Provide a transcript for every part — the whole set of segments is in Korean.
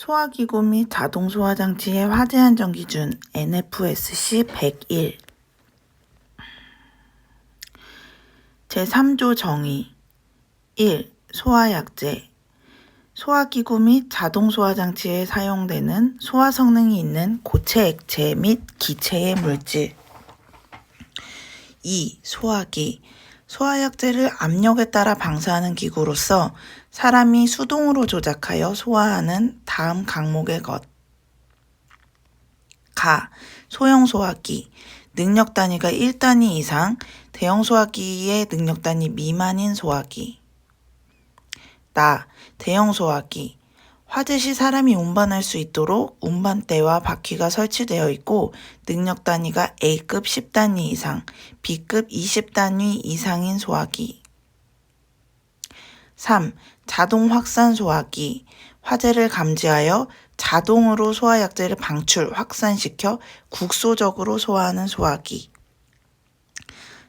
소화기구 및 자동 소화 장치의 화재 안전 기준 NFSC 101 제3조 정의. 1. 소화약제. 소화기구 및 자동 소화 장치에 사용되는 소화 성능이 있는 고체 액체 및 기체의 물질. 2. 소화기 소화약제를 압력에 따라 방사하는 기구로서 사람이 수동으로 조작하여 소화하는 다음 항목의 것. 가. 소형 소화기. 능력 단위가 1단위 이상, 대형 소화기의 능력 단위 미만인 소화기. 나. 대형 소화기. 시 사람이 운반할 수 있도록 운반대와 바퀴가 설치되어 있고 능력 단위가 A급 10단위 이상, B급 20단위 이상인 소화기. 3. 자동 확산 소화기. 화재를 감지하여 자동으로 소화약제를 방출, 확산시켜 국소적으로 소화하는 소화기.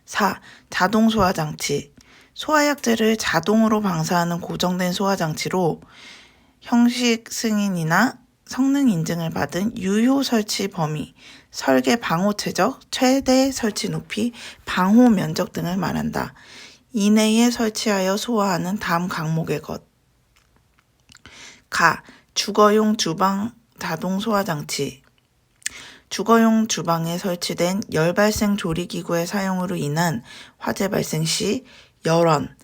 4. 자동 소화장치. 소화약제를 자동으로 방사하는 고정된 소화장치로 형식 승인이나 성능 인증을 받은 유효 설치 범위, 설계 방호 최적, 최대 설치 높이, 방호 면적 등을 말한다. 이내에 설치하여 소화하는 다음 항목의 것. 가. 주거용 주방 자동 소화 장치. 주거용 주방에 설치된 열 발생 조리 기구의 사용으로 인한 화재 발생 시 열원,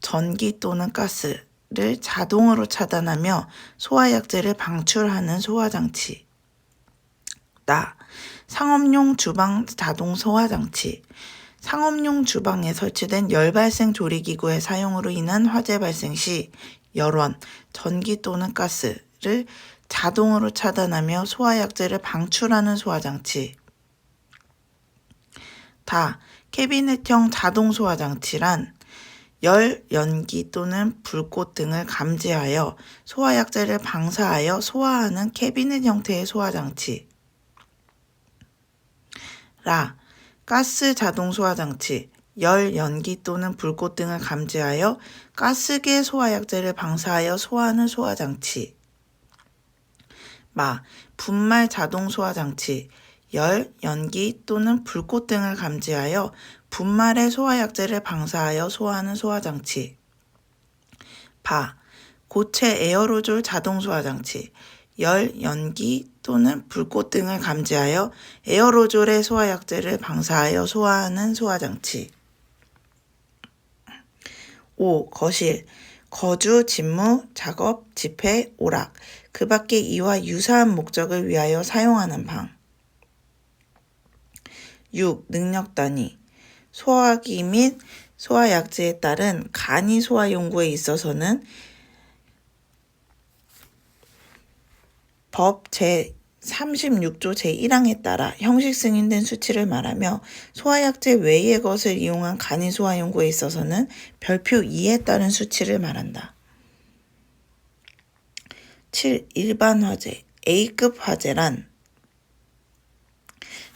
전기 또는 가스 를 자동으로 차단하며 소화약제를 방출하는 소화장치. 나. 상업용 주방 자동 소화장치. 상업용 주방에 설치된 열 발생 조리기구의 사용으로 인한 화재 발생 시 열원, 전기 또는 가스를 자동으로 차단하며 소화약제를 방출하는 소화장치. 다. 캐비넷형 자동 소화장치란 열, 연기 또는 불꽃 등을 감지하여 소화약제를 방사하여 소화하는 캐비넷 형태의 소화장치. 라. 가스 자동 소화장치. 열, 연기 또는 불꽃 등을 감지하여 가스계 소화약제를 방사하여 소화하는 소화장치. 마. 분말 자동 소화장치. 열, 연기 또는 불꽃 등을 감지하여 분말의 소화약제를 방사하여 소화하는 소화장치. 바. 고체 에어로졸 자동 소화장치. 열, 연기 또는 불꽃 등을 감지하여 에어로졸의 소화약제를 방사하여 소화하는 소화장치. 5. 거실. 거주, 집무, 작업, 집회, 오락. 그 밖의 이와 유사한 목적을 위하여 사용하는 방. 6. 능력 단위. 소화기 및 소화약제에 따른 간이 소화 연구에 있어서는 법 제 36조 제1항에 따라 형식 승인된 수치를 말하며 소화약제 외의 것을 이용한 간이 소화 연구에 있어서는 별표 2에 따른 수치를 말한다. 7. 일반 화재 A급 화재란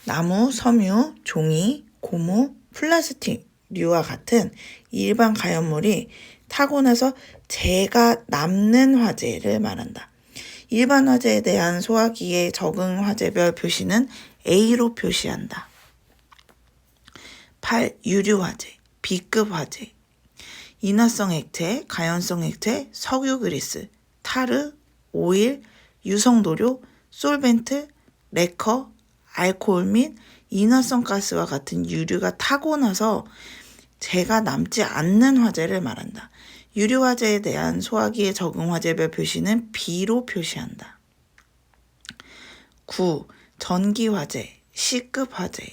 나무, 섬유, 종이, 고무, 플라스틱류와 같은 일반 가연물이 타고 나서 재가 남는 화재를 말한다. 일반 화재에 대한 소화기의 적응 화재별 표시는 A로 표시한다. 8. 유류 화재, B급 화재. 인화성 액체, 가연성 액체, 석유 그리스, 타르, 오일, 유성도료, 솔벤트, 레커, 알코올 및 인화성 가스와 같은 유류가 타고 나서 재가 남지 않는 화재를 말한다. 유류 화재에 대한 소화기의 적응 화재별 표시는 B로 표시한다. 9. 전기 화재, C급 화재.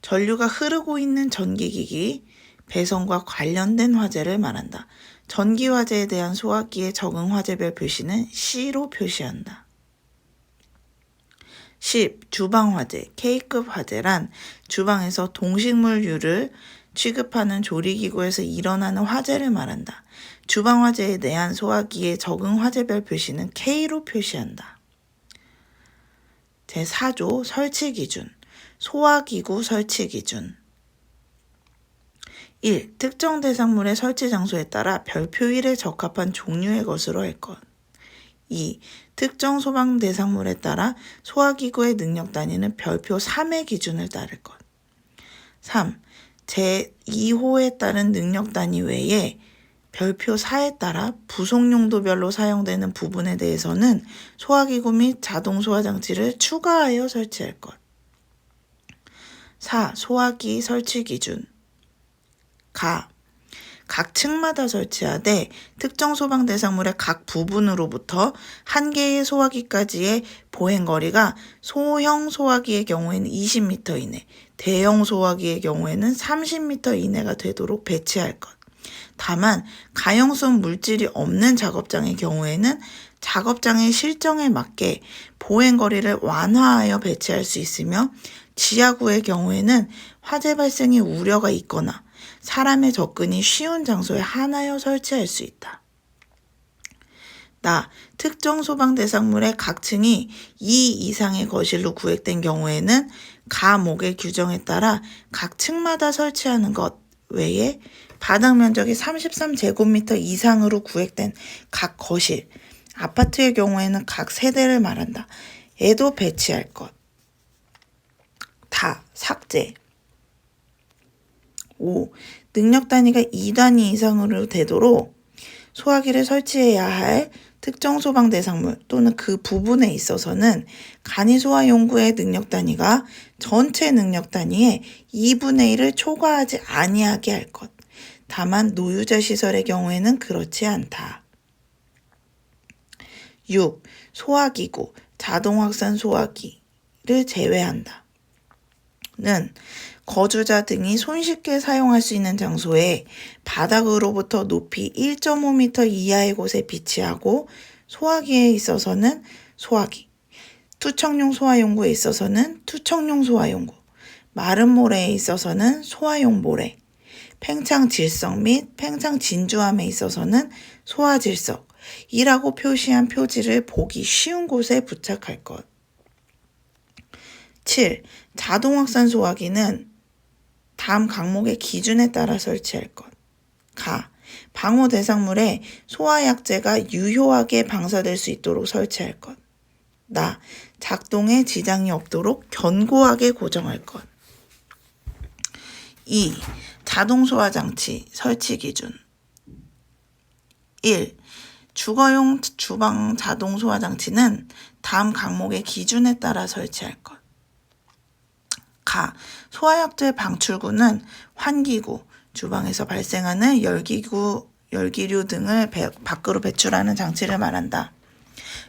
전류가 흐르고 있는 전기기기, 배선과 관련된 화재를 말한다. 전기 화재에 대한 소화기의 적응 화재별 표시는 C로 표시한다. 10. 주방 화재, K급 화재란 주방에서 동식물류를 취급하는 조리기구에서 일어나는 화재를 말한다. 주방 화재에 대한 소화기의 적응 화재별 표시는 K로 표시한다. 제4조 설치 기준. 소화기구 설치 기준. 1. 특정 대상물의 설치 장소에 따라 별표 1에 적합한 종류의 것으로 할 것. 2. 특정 소방 대상물에 따라 소화기구의 능력 단위는 별표 3의 기준을 따를 것. 3. 제2호에 따른 능력 단위 외에 별표 4에 따라 부속 용도별로 사용되는 부분에 대해서는 소화기구 및 자동 소화 장치를 추가하여 설치할 것. 4. 소화기 설치 기준. 가. 각 층마다 설치하되 특정 소방 대상물의 각 부분으로부터 한 개의 소화기까지의 보행 거리가 소형 소화기의 경우에는 20m 이내, 대형 소화기의 경우에는 30m 이내가 되도록 배치할 것. 다만 가용성 물질이 없는 작업장의 경우에는 작업장의 실정에 맞게 보행 거리를 완화하여 배치할 수 있으며 지하구의 경우에는 화재 발생의 우려가 있거나 사람의 접근이 쉬운 장소에 하나여 설치할 수 있다. 나 특정 소방 대상물의 각 층이 2 이상의 거실로 구획된 경우에는 가목의 규정에 따라 각 층마다 설치하는 것 외에 바닥 면적이 33제곱미터 이상으로 구획된 각 거실, 아파트의 경우에는 각 세대를 말한다. 에도 배치할 것. 다 삭제. 5. 능력 단위가 2단위 이상으로 되도록 소화기를 설치해야 할 특정 소방 대상물 또는 그 부분에 있어서는 간이 소화 용구의 능력 단위가 전체 능력 단위의 2분의 1을 초과하지 아니하게 할 것. 다만 노유자 시설의 경우에는 그렇지 않다. 6. 소화기구, 자동 확산 소화기를 제외한다. 는 거주자 등이 손쉽게 사용할 수 있는 장소에 바닥으로부터 높이 1.5m 이하의 곳에 비치하고 소화기에 있어서는 소화기, 투척용 소화용구에 있어서는 투척용 소화용구, 마른 모래에 있어서는 소화용 모래, 팽창 질석 및 팽창 진주함에 있어서는 소화 질석, 이라고 표시한 표지를 보기 쉬운 곳에 부착할 것. 7. 자동 확산 소화기는 다음 항목의 기준에 따라 설치할 것. 가. 방호 대상물에 소화약제가 유효하게 방사될 수 있도록 설치할 것. 나. 작동에 지장이 없도록 견고하게 고정할 것. 2. 자동 소화 장치 설치 기준. 1. 주거용 주방 자동 소화 장치는 다음 항목의 기준에 따라 설치할 것. 가. 소화약제 방출구는 환기구, 주방에서 발생하는 열기구, 열기류 등을 배, 밖으로 배출하는 장치를 말한다.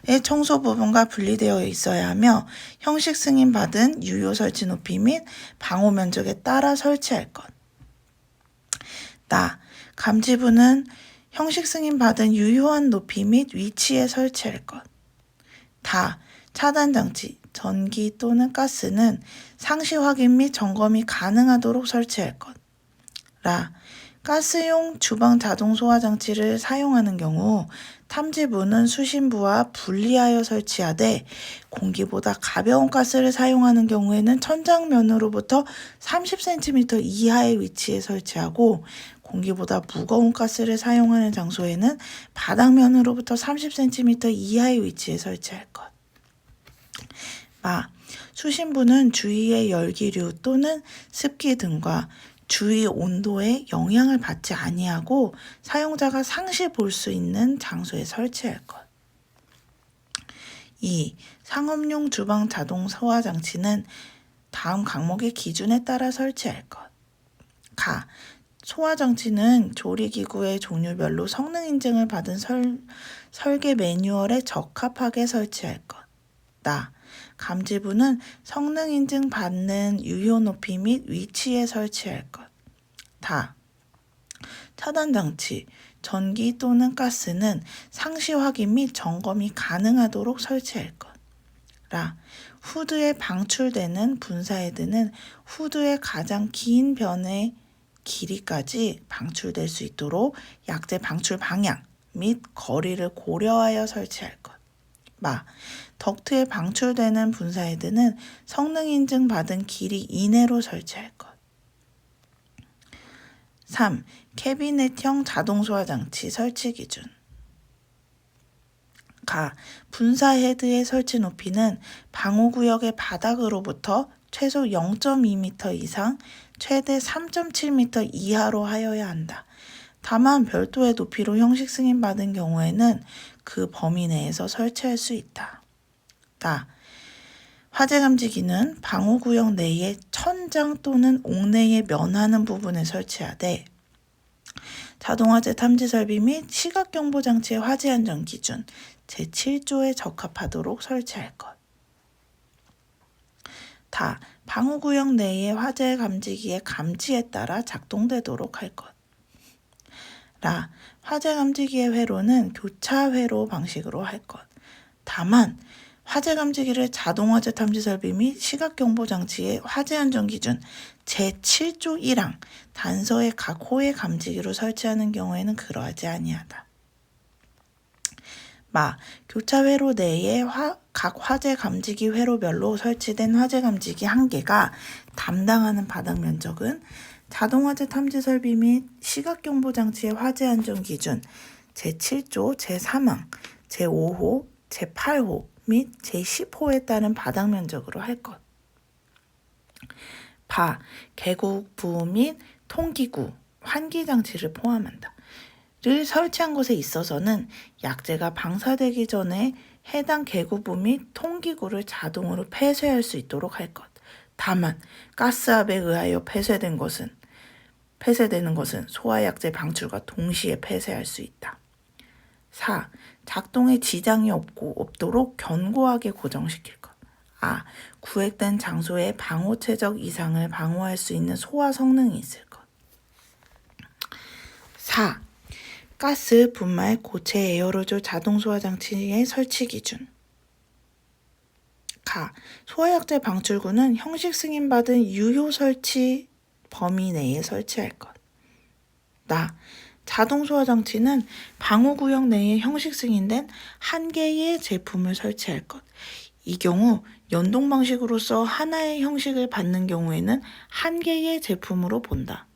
의 청소 부분과 분리되어 있어야 하며 형식 승인 받은 유효 설치 높이 및 방호 면적에 따라 설치할 것. 나. 감지부는 형식 승인 받은 유효한 높이 및 위치에 설치할 것. 다. 차단 장치, 전기 또는 가스는 상시 확인 및 점검이 가능하도록 설치할 것. 라. 가스용 주방 자동 소화 장치를 사용하는 경우 탐지부는 수신부와 분리하여 설치하되 공기보다 가벼운 가스를 사용하는 경우에는 천장면으로부터 30cm 이하의 위치에 설치하고 공기보다 무거운 가스를 사용하는 장소에는 바닥면으로부터 30cm 이하의 위치에 설치할 것. 마. 수신부는 주위의 열기류 또는 습기 등과 주위 온도에 영향을 받지 아니하고 사용자가 상시 볼 수 있는 장소에 설치할 것. 2. 상업용 주방 자동 소화 장치는 다음 항목의 기준에 따라 설치할 것. 가. 소화 장치는 조리 기구의 종류별로 성능 인증을 받은 설, 설계 매뉴얼에 적합하게 설치할 것. 나. 감지부는 성능 인증 받는 유효 높이 및 위치에 설치할 것. 다. 차단 장치, 전기 또는 가스는 상시 확인 및 점검이 가능하도록 설치할 것. 라. 후드에 방출되는 분사헤드는 후드의 가장 긴 변의 길이까지 방출될 수 있도록 약재 방출 방향 및 거리를 고려하여 설치할 것. 마. 덕트에 방출되는 분사헤드는 성능 인증 받은 길이 이내로 설치할 것. 3. 캐비넷형 자동 소화 장치 설치 기준. 가. 분사 헤드의 설치 높이는 방호 구역의 바닥으로부터 최소 0.2m 이상, 최대 3.7m 이하로 하여야 한다. 다만 별도의 높이로 형식 승인받은 경우에는 그 범위 내에서 설치할 수 있다. 다. 화재 감지기는 방호 구역 내에 천장 또는 옥내에 면하는 부분에 설치하되 자동화재 탐지 설비 및 시각 경보 장치의 화재 안전 기준 제7조에 적합하도록 설치할 것. 다 방호구역 내의 화재 감지기의 감지에 따라 작동되도록 할 것. 라 화재 감지기의 회로는 교차 회로 방식으로 할 것. 다만 화재 감지기를 자동 화재 탐지 설비 및 시각 경보 장치의 화재 안전 기준 제7조 1항 단서의 각 호의 감지기로 설치하는 경우에는 그러하지 아니하다. 마 교차 회로 내에 화, 각 화재 감지기 회로별로 설치된 화재 감지기 한 개가 담당하는 바닥 면적은 자동 화재 탐지 설비 및 시각 경보 장치의 화재 안전 기준 제7조 제3항 제5호 제8호 및 제10호에 따른 바닥 면적으로 할 것. 바, 개국부 및 통기구, 환기 장치를 포함한다. 를 설치한 곳에 있어서는 약재가 방사되기 전에 해당 개구부 및 통기구를 자동으로 폐쇄할 수 있도록 할 것. 다만 가스압에 의하여 폐쇄된 것은 폐쇄되는 것은 소화약재 방출과 동시에 폐쇄할 수 있다. 4. 작동에 지장이 없고 없도록 견고하게 고정시킬 것. 아. 구획된 장소에 방호체적 이상을 방어할 수 있는 소화 성능이 있을 것. 4. 가스, 분말, 고체 에어로졸 자동 소화 장치의 설치 기준. 가. 소화약재 방출구는 형식 승인받은 유효 설치 범위 내에 설치할 것. 나. 자동 소화 장치는 방호 구역 내에 형식 승인된 한 개의 제품을 설치할 것. 이 경우 연동 방식으로서 하나의 형식을 받는 경우에는 한 개의 제품으로 본다.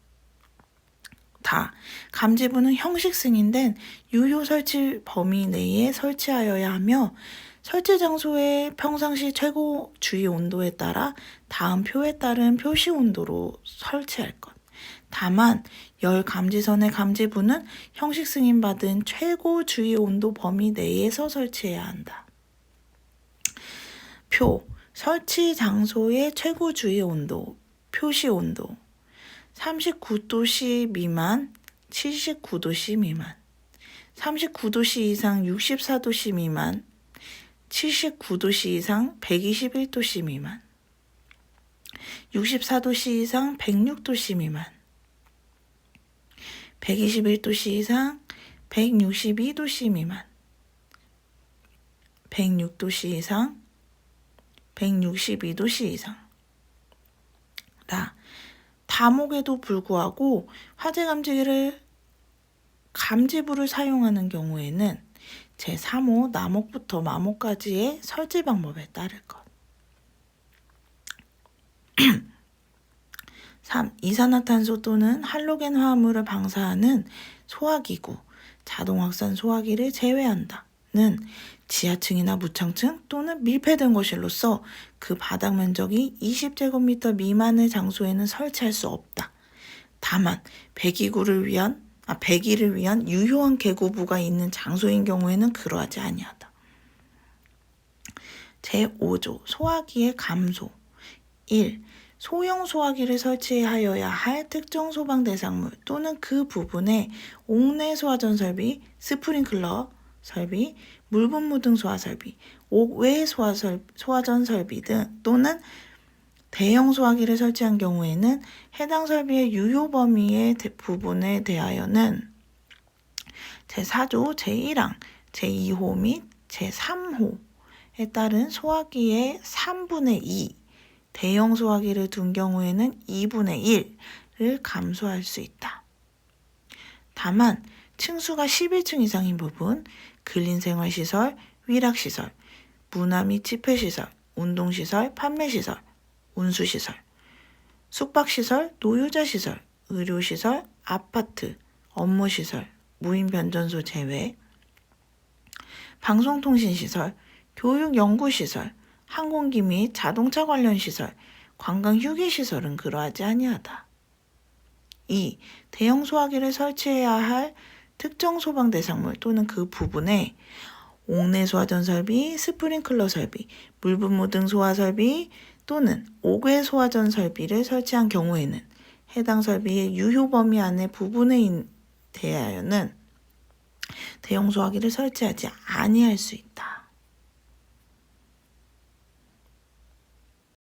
다. 감지부는 형식 승인된 유효 설치 범위 내에 설치하여야 하며 설치 장소의 평상시 최고 주의 온도에 따라 다음 표에 따른 표시 온도로 설치할 것. 다만 열 감지선의 감지부는 형식 승인받은 최고 주의 온도 범위 내에서 설치해야 한다. 표 설치 장소의 최고 주의 온도 표시 온도 39도씨 미만 79도씨 미만 39도씨 이상 64도씨 미만 79도씨 이상 121도씨 미만 64도씨 이상 106도씨 미만 121도씨 이상 162도씨 미만 106도씨 이상 162도씨 이상. 라 다목에도 불구하고 화재 감지기를 감지부를 사용하는 경우에는 제3호 남목부터 마목까지의 설치 방법에 따를 것. 3. 이산화탄소 또는 할로겐 화합물을 방사하는 소화기구, 자동 확산 소화기를 제외한다. 는 지하층이나 무창층 또는 밀폐된 거실로서 그 바닥 면적이 20제곱미터 미만의 장소에는 설치할 수 없다. 다만 배기구를 위한 아, 배기를 위한 유효한 개구부가 있는 장소인 경우에는 그러하지 아니하다. 제5조 소화기의 감소 1. 소형 소화기를 설치하여야 할 특정 소방 대상물 또는 그 부분에 옥내 소화전 설비, 스프링클러 설비, 물분 무 등 소화 설비, 옥외 소화 설, 소화전 설비 등 또는 대형 소화기를 설치한 경우에는 해당 설비의 유효 범위의 부분에 대하여는 제4조 제1항, 제2호 및 제3호에 따른 소화기의 3분의 2 대형 소화기를 둔 경우에는 2분의 1을 감소할 수 있다. 다만 층수가 11층 이상인 부분, 근린생활시설, 위락시설, 문화 및 집회시설, 운동시설, 판매시설, 운수시설, 숙박시설, 노유자시설, 의료시설, 아파트, 업무시설, 무인변전소 제외, 방송통신시설, 교육연구시설, 항공기 및 자동차 관련 시설, 관광 휴게시설은 그러하지 아니하다. 2. 대형 소화기를 설치해야 할 특정 소방 대상물 또는 그 부분에 옥내 소화전 설비, 스프링클러 설비, 물분무 등 소화 설비 또는 옥외 소화전 설비를 설치한 경우에는 해당 설비의 유효 범위 안의 부분에 인- 대하여는 대형 소화기를 설치하지 아니할 수 있다.